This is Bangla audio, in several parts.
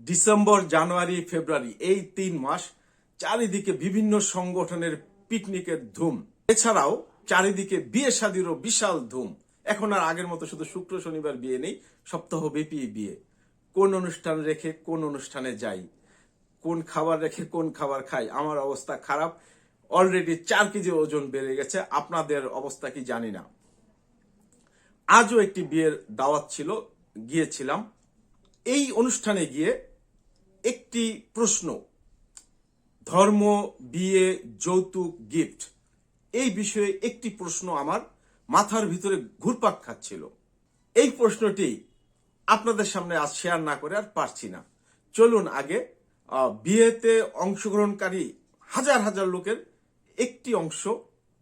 ডিসেম্বর, জানুয়ারি, ফেব্রুয়ারি এই তিন মাস চারিদিকে বিভিন্ন সংগঠনের পিকনিকের ধুম। এছাড়াও চারিদিকে বিয়ে শাদিরও বিশাল ধুম। এখন আর আগের মতো শুধু শুক্র, শনিবার বিয়ে নেই সপ্তাহ ব্যাপী বিয়ে। কোন অনুষ্ঠান রেখে কোন অনুষ্ঠানে যাই? কোন খাবার রেখে কোন খাবার খাই? আমার অবস্থা খারাপ। অলরেডি চার কেজি ওজন বেড়ে গেছে। আপনাদের অবস্থা কি জানি না। আজও একটি বিয়ের দাওয়াত ছিল, গিয়েছিলাম। এই অনুষ্ঠানে গিয়ে একটি প্রশ্ন, ধর্ম, বিয়ে, যৌতুক গিফট এই বিষয়ে একটি প্রশ্ন আমার মাথার ভিতরে ঘুরপাক খাচ্ছিল। এই প্রশ্নটি আপনাদের সামনে আজ শেয়ার না করে আর পারছি না। চলুন আগে বিয়েতে অংশগ্রহণকারী হাজার হাজার লোকের একটি অংশ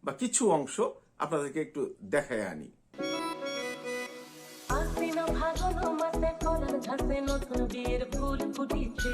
বা কিছু অংশ আপনাদেরকে একটু দেখায় আনি। ঝাসে নতুন বিয়ের ফুল ফুটিছে।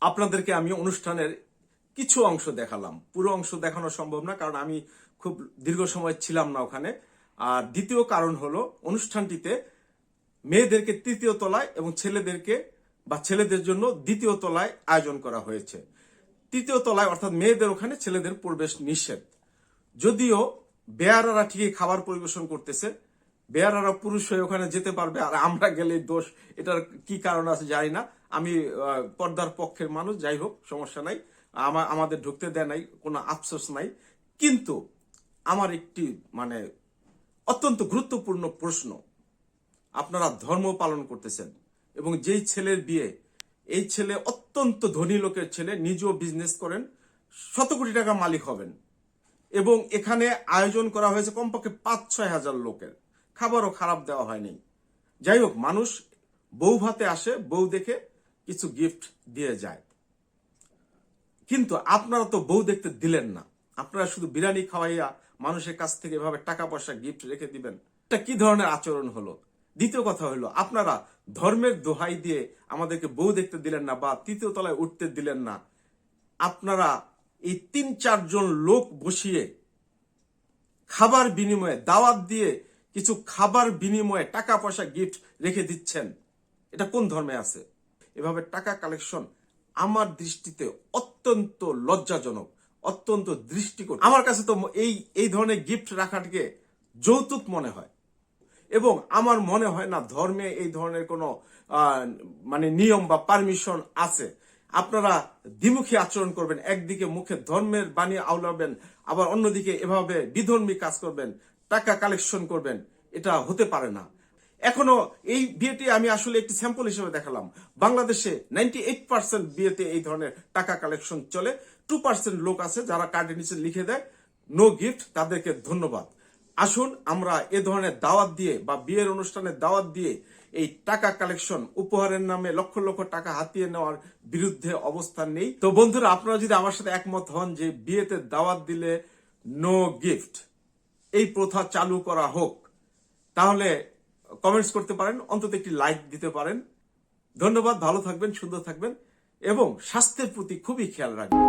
আপনাদেরকে আমি অনুষ্ঠানের কিছু অংশ দেখালাম। পুরো অংশ দেখানো সম্ভব না, কারণ আমি খুব দীর্ঘ সময় ছিলাম না ওখানে। আর দ্বিতীয় কারণ হলো, অনুষ্ঠানটিতে মেয়েদেরকে তৃতীয় তলায় এবং ছেলেদেরকে বা ছেলেদের জন্য দ্বিতীয় তলায় আয়োজন করা হয়েছে। তৃতীয় তলায়, অর্থাৎ মেয়েদের ওখানে ছেলেদের প্রবেশ নিষেধ। যদিও বেয়ারারা ঠিকই খাবার পরিবেশন করতেছে বেয়ারারা পুরুষ হয়ে ওখানে যেতে পারবে, আর আমরা গেলে দোষ, এটার কি কারণ আছে জানি না। আমি পর্দার পক্ষের মানুষ, যাই হোক, সমস্যা নাই। আমা- আমাদের ঢুকতে দেয় নাই, কোনো আফসোস নাই। কিন্তু আমার একটি মানে অত্যন্ত গুরুত্বপূর্ণ প্রশ্ন। আপনারা ধর্ম পালন করতেছেন, এবং যেই ছেলের বিয়ে, এই ছেলে অত্যন্ত ধনী লোকের ছেলে, নিজেও বিজনেস করেন, শত কোটি টাকা মালিক হবেন। এবং এখানে আয়োজন করা হয়েছে কমপক্ষে পাঁচ ছয় হাজার লোকের। খাবারও খারাপ দেওয়া হয়নি। যাই হোক, মানুষ বউ ভাতে আসে, বউ দেখে কিছু গিফট দিয়ে যায়। কিন্তু আপনারা তো বউ দেখতে দিলেন না। আপনারা শুধু বিরিয়ানি খাওয়াইয়া মানুষের কাছ থেকে এভাবে টাকা পয়সা গিফট রেখে দিবেন। এটা কি ধরনের আচরণ হলো? দ্বিতীয় কথা হলো, আপনারা ধর্মের দোহাই দিয়ে আমাদেরকে বউ দেখতে দিলেন না বা তৃতীয় তলায় উঠতে দিলেন না। আপনারা এই তিন চারজন লোক বসিয়ে খাবার বিনিময়ে দাওয়াত দিয়ে কিছু খাবার বিনিময়ে টাকা পয়সা গিফট রেখে দিচ্ছেন। এটা কোন ধর্মে আছে? এভাবে টাকা কালেকশন আমার দৃষ্টিতে অত্যন্ত লজ্জাজনক, অত্যন্ত দৃষ্টিকোণ আমার কাছে তো এই এই ধরনের গিফট রাখাটাকে যৌতুক মনে হয়। এবং আমার মনে হয় না ধর্মে এই ধরনের কোনো মানে নিয়ম বা পারমিশন আছে। আপনারা দ্বিমুখী আচরণ করবেন, একদিকে মুখে ধর্মের বাণী আওলাবেন, আবার অন্যদিকে এভাবে বিধর্মী কাজ করবেন। টাকা কালেকশন করবেন, এটা হতে পারে না। এখনও এই বিয়েটি আমি আসলে একটি স্যাম্পল হিসেবে দেখালাম। বাংলাদেশে নাইনটি এইট পার্সেন্ট বিয়েতে এই ধরনের টাকা কালেকশন চলে। টু পার্সেন্ট লোক আছে যারা কার্ডের নিচে লিখে দেয় নো গিফট তাদেরকে ধন্যবাদ। আসুন আমরা এ ধরনের দাওয়াত দিয়ে বা বিয়ের অনুষ্ঠানে দাওয়াত দিয়ে এই টাকা কালেকশন উপহারের নামে লক্ষ লক্ষ টাকা হাতিয়ে নেওয়ার বিরুদ্ধে অবস্থান নেই। তো বন্ধুরা, আপনারা যদি আমার সাথে একমত হন যে বিয়েতে দাওয়াত দিলে নো গিফট এই প্রথা চালু করা হোক। তাহলে কমেন্টস করতে পারেন, অন্তত একটি লাইক দিতে পারেন। ধন্যবাদ, ভালো থাকবেন, সুন্দর থাকবেন, এবং স্বাস্থ্যের প্রতি খুবই খেয়াল রাখবেন।